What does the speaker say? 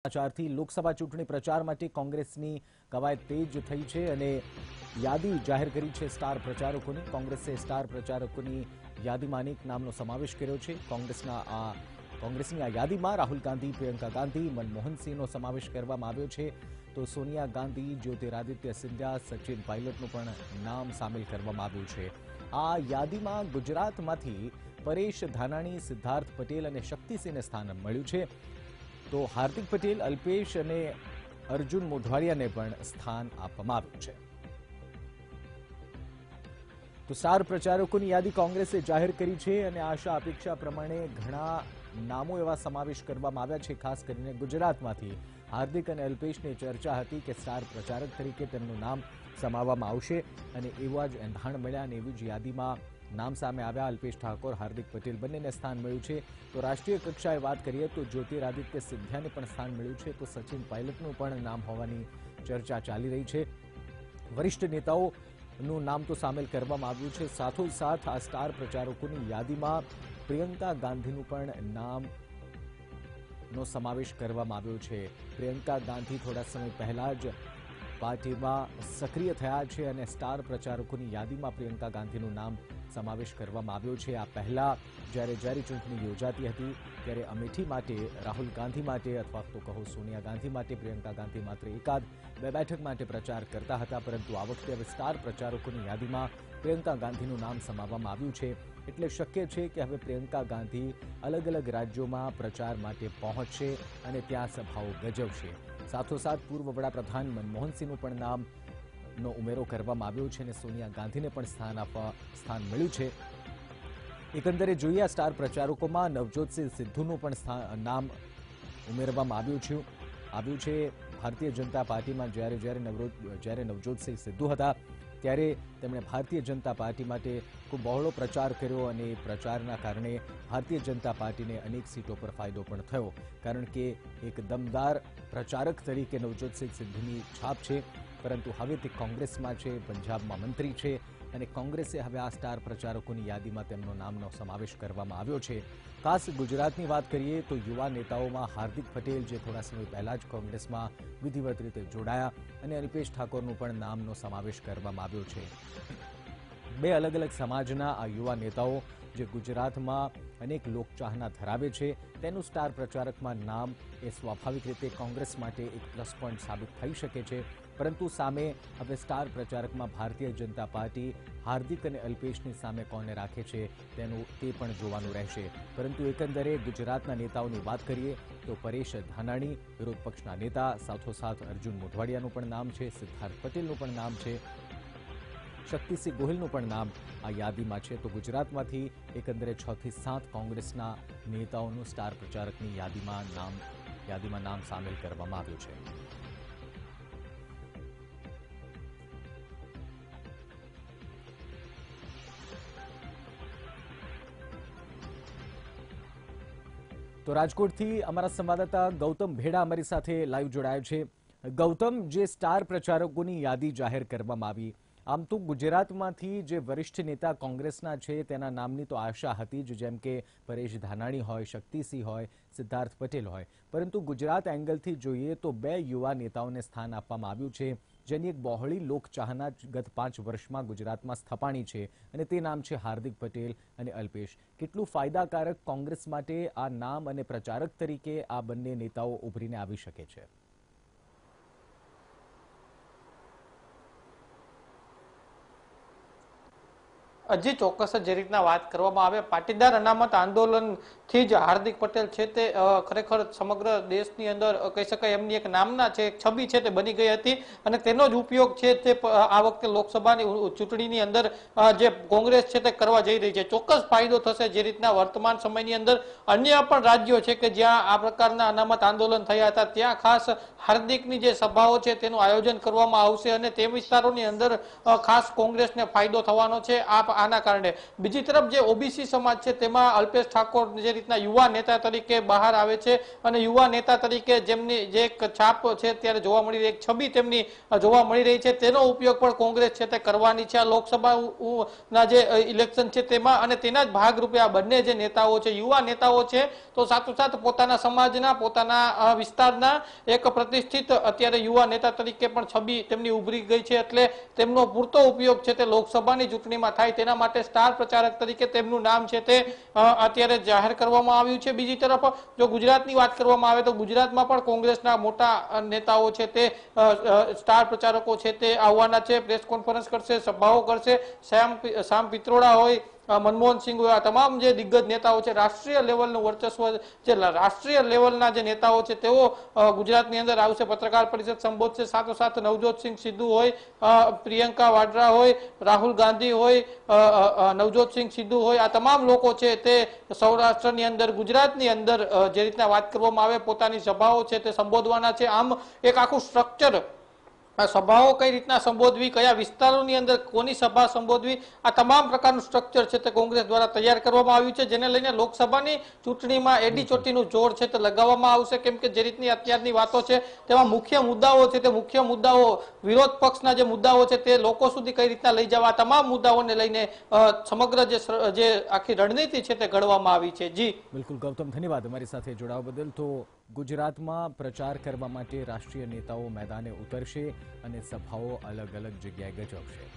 સમાચારથી લોકસભા ચૂંટણી પ્રચાર માટે કોંગ્રેસની કવાયત તેજ થઈ છે અને યાદી જાહેર કરી છે સ્ટાર પ્રચારકોની. કોંગ્રેસે સ્ટાર પ્રચારકોની યાદીમાં અનેક નામનો સમાવેશ કર્યો છે. કોંગ્રેસના આ, કોંગ્રેસની આ યાદીમાં રાહુલ ગાંધી, પ્રિયંકા ગાંધી મનમોહનસિંહનો સમાવેશ કરવામાં આવ્યો છે. તો સોનિયા ગાંધી, જ્યોતિરાદિત્ય સિંધિયા, સચિન પાયલટનું પણ નામ સામેલ કરવામાં આવ્યું છે. આ યાદીમાં ગુજરાતમાંથી પરેશ ધાનાણી, સિદ્ધાર્થ પટેલ અને શક્તિસિંહને સ્થાન મળ્યું છે. તો હાર્દિક પટેલ, અલ્પેશ અને અર્જુન મોઢવાડિયાને પણ સ્થાન આપવામાં આવ્યું છે. તો સ્ટાર પ્રચારકોની યાદી કોંગ્રેસે જાહેર કરી છે અને આશા અપેક્ષા પ્રમાણે ઘણા નામો એવા સમાવેશ કરવામાં આવ્યા છે, ખાસ કરીને ગુજરાતમાંથી. હાર્દિક અને અલ્પેશની ચર્ચા હતી કે સ્ટાર પ્રચારક તરીકે તેમનું નામ સમાવવામાં આવશે અને એવા જ એંધાણ મળ્યા અને એવી જ યાદીમાં નામ સામે આવ્યા. અલ્પેશ ઠાકોર, હાર્દિક પટેલ બંનેને સ્થાન મળ્યું છે. તો રાષ્ટ્રીય કક્ષાએ વાત કરીએ તો જ્યોતિરાદિત્ય સિંધિયાને પણ સ્થાન મળ્યું છે. તો સચિન પાયલટનું પણ નામ હોવાની ચર્ચા ચાલી રહી છે. વરિષ્ઠ નેતાઓનું નામ તો સામેલ કરવામાં આવ્યું છે. સાથોસાથ આ સ્ટાર પ્રચારકોની યાદીમાં પ્રિયંકા ગાંધીનું પણ નામ નો સમાવેશ કરવામાં આવ્યો છે. પ્રિયંકા ગાંધી થોડા સમય પહેલા જ પાર્ટીમાં સક્રિય થયા છે અને સ્ટાર પ્રચારકોની યાદીમાં પ્રિયંકા ગાંધીનું નામ સમાવેશ કરવામાં આવ્યો છે. આ પહેલા જ્યારે જ્યારે ચૂંટણી યોજાતી હતી, ત્યારે અમેઠી માટે, રાહુલ ગાંધી માટે અથવા તો કહો સોનિયા ગાંધી માટે, પ્રિયંકા ગાંધી માત્ર એકાદ બે બેઠક માટે પ્રચાર કરતા હતા, પરંતુ આ વખતે હવે સ્ટાર પ્રચારકોની યાદીમાં પ્રિયંકા ગાંધીનું નામ સમાવવામાં આવ્યું છે. એટલે શક્ય છે કે હવે પ્રિયંકા ગાંધી અલગ અલગ રાજ્યોમાં પ્રચાર માટે પહોંચશે અને ત્યાં સભાઓ ગજવશે. સાથોસાથ પૂર્વ વડાપ્રધાન મનમોહનસિંહનું પણ નામ નો ઉમેરો કરવામાં આવ્યો છે અને સોનિયા ગાંધીને પણ સ્થાન આપવા સ્થાન મળ્યું છે. એકંદરે જોઈએ સ્ટાર પ્રચારકોમાં નવજોતસિંહ સિદ્ધુનું પણ નામ ઉમેરવામાં આવ્યું છે આવ્યું છે. ભારતીય જનતા પાર્ટીમાં જ્યારે જ્યારે નવરો જ્યારે નવજોતસિંહ સિદ્ધુ હતા ત્યારે તેમણે ભારતીય જનતા પાર્ટી માટે ખૂબ બહોળો પ્રચાર કર્યો અને પ્રચારના કારણે ભારતીય જનતા પાર્ટીને અનેક સીટો પર ફાયદો પણ થયો. કારણ કે એક દમદાર પ્રચારક તરીકે નવજોતસિંહ સિદ્ધુની છાપ છે, પરંતુ હવે તે કોંગ્રેસમાં છે, પંજાબમાં મંત્રી છે અને કોંગ્રેસે હવે આ સ્ટાર પ્રચારકોની યાદીમાં તેમનો નામનો સમાવેશ કરવામાં આવ્યો છે. ખાસ ગુજરાતની વાત કરીએ તો યુવા નેતાઓમાં હાર્દિક પટેલ જે થોડા સમય પહેલા જ કોંગ્રેસમાં વિધિવત રીતે જોડાયા અને અલ્પેશ ઠાકોરનું પણ નામનો સમાવેશ કરવામાં આવ્યો છે. બે અલગ અલગ સમાજના આ યુવા નેતાઓ જે ગુજરાતમાં અનેક લોકચાહના ધરાવે છે, તેનું સ્ટાર પ્રચારકમાં નામ એ સ્વાભાવિક રીતે કોંગ્રેસ માટે એક પ્લસ પોઈન્ટ સાબિત થઈ શકે છે. પરંતુ સામે હવે સ્ટાર પ્રચારકમાં ભારતીય જનતા પાર્ટી હાર્દિક અને અલ્પેશની સામે કોને રાખે છે, તેનું તે પણ જોવાનું રહેશે. પરંતુ એકંદરે ગુજરાતના નેતાઓની વાત કરીએ તો પરેશ ધાનાણી, વિરોધ પક્ષના નેતા, સાથોસાથ અર્જુન મોઢવાડિયાનું પણ નામ છે, સિદ્ધાર્થ પટેલનું પણ નામ છે. શક્તિસિંહ ગોહિલનું પણ નામ આ યાદીમાં છે. તો ગુજરાતમાંથી એકંદરે છ થી સાત કોંગ્રેસના નેતાઓનું સ્ટાર પ્રચારકની યાદીમાં નામ યાદીમાં નામ સામેલ કરવામાં આવ્યું છે. તો રાજકોટથી અમારા સંવાદદાતા ગૌતમ ભેડા અમારી સાથે લાઈવ જોડાયો છે. ગૌતમ, જે સ્ટાર પ્રચારકોની યાદી જાહેર કરવામાં આવી આમ તો ગુજરાતમાંથી જે વરિષ્ઠ નેતા કોંગ્રેસના છે, તેના નામની તો આશા હતી જ, જેમ કે પરેશ ધાનાણી હોય, શક્તિસિંહ હોય, સિદ્ધાર્થ પટેલ હોય. પરંતુ ગુજરાત એંગલથી જોઈએ તો બે યુવા નેતાઓને સ્થાન આપવામાં આવ્યું છે, જેની એક બહોળી લોકચાહના ગત પાંચ વર્ષમાં ગુજરાતમાં સ્થપાણી છે અને તે નામ છે હાર્દિક પટેલ અને અલ્પેશ. કેટલું ફાયદાકારક કોંગ્રેસ માટે આ નામ અને પ્રચારક તરીકે આ બંને નેતાઓ ઉભરીને આવી શકે છે? હજી ચોક્કસ જે રીતના વાત કરવામાં આવે. પાટીદાર અનામત આંદોલનથી જ હાર્દિક પટેલ છે તે ખરેખર સમગ્ર દેશની અંદર કહી શકાય એમની એક નામના છે એક છબી છે તે બની ગઈ હતી અને તેનો જ ઉપયોગ છે તે આ વખતે લોકસભાની ચૂંટણીની અંદર જે કોંગ્રેસ છે તે કરવા જઈ રહી છે. ચોક્કસ ફાયદો થશે જે રીતના વર્તમાન સમયની અંદર અન્ય પણ રાજ્યો છે કે જ્યાં આ પ્રકારના અનામત આંદોલન થયા હતા, ત્યાં ખાસ હાર્દિકની જે સભાઓ છે તેનું આયોજન કરવામાં આવશે અને તે વિસ્તારોની અંદર ખાસ કોંગ્રેસને ફાયદો થવાનો છે. આ આના કારણે. બીજી તરફ જે ઓબીસી સમાજ છે, તેમાં અલ્પેશ ઠાકોર જે રીતના યુવા નેતા તરીકે બહાર આવે છે અને યુવા નેતા તરીકે જેમની જે એક છાપ છે ત્યારે જોવા મળી રહી, એક છબી તેમની જોવા મળી રહી છે, તેનો ઉપયોગ પણ કોંગ્રેસ છે તે કરવાની છે. આ લોકસભા ઉ- ઉ- ના જે ઇલેક્શન છે તેમાં અને તેના જ ભાગરૂપે આ બંને જે નેતાઓ છે, યુવા નેતાઓ છે, તો સાથોસાથ પોતાના સમાજના, પોતાના વિસ્તારના એક પ્રતિષ્ઠિત અત્યારે યુવા નેતા તરીકે પણ છબી તેમની ઉભરી ગઈ છે. એટલે તેમનો પૂરતો ઉપયોગ છે તે લોકસભાની ચૂંટણીમાં થાય તેના માટે સ્ટાર પ્રચારક તરીકે તેમનું નામ છે તે અત્યારે જાહેર કરવામાં આવ્યું છે. બીજી તરફ, જો ગુજરાતની વાત કરવામાં આવે તો ગુજરાતમાં પણ કોંગ્રેસના મોટા નેતાઓ છે તે સ્ટાર પ્રચારકો છે તે આવવાના છે. પ્રેસ કોન્ફરન્સ કરશે, સભાઓ કરશે. શ્યામ શ્યામ પિત્રોડા હોય મનમોહન સિંહ આ તમામ જે દિગ્ગજ નેતાઓ છે, રાષ્ટ્રીય લેવલનું વર્ચસ્વ જે રાષ્ટ્રીય લેવલના જે નેતાઓ છે, તેઓ ગુજરાતની અંદર આવશે. પત્રકાર પરિષદ સંબોધશે. સાથોસાથ નવજોતસિંહ સિદ્ધુ હોય પ્રિયંકા વાડ્રા હોય, રાહુલ ગાંધી હોય નવજોતસિંહ સિદ્ધુ હોય, આ તમામ લોકો છે, તે સૌરાષ્ટ્રની અંદર, ગુજરાતની અંદર જે રીતના વાત કરવામાં આવે, પોતાની સભાઓ છે, તે સંબોધવાના છે. આમ એક આખું સ્ટ્રક્ચર સભાઓ કઈ રીતના સંબોધવી, કયા વિસ્તારોની અંદર કોની સભા સંબોધવી, આ તમામ પ્રકારનું સ્ટ્રક્ચર છે તે કોંગ્રેસ દ્વારા તૈયાર કરવામાં આવ્યું છે, જેને લઈને લોકસભાની ચૂંટણીમાં એડી ચોટીનું જોર છે તે લગાવવામાં આવશે. કેમ કે જે રીતની અત્યારની વાતો છે, તેમાં મુખ્ય મુદ્દાઓ છે તે મુખ્ય મુદ્દાઓ, વિરોધ પક્ષના જે મુદ્દાઓ છે તે લોકો સુધી કઈ રીતના લઈ જવા તમામ મુદ્દાઓને લઈને સમગ્ર જે આખી રણનીતિ છે તે ઘડવામાં આવી છે. જી. બિલકુલ ગૌતમ, ધન્યવાદ અમારી સાથે જોડાવા બદલ. તો ગુજરાતમાં પ્રચાર કરવા માટે રાષ્ટ્રીય નેતાઓ મેદાને ઉતરશે અને સભાઓ અલગ અલગ જગ્યાએ ગજવશે.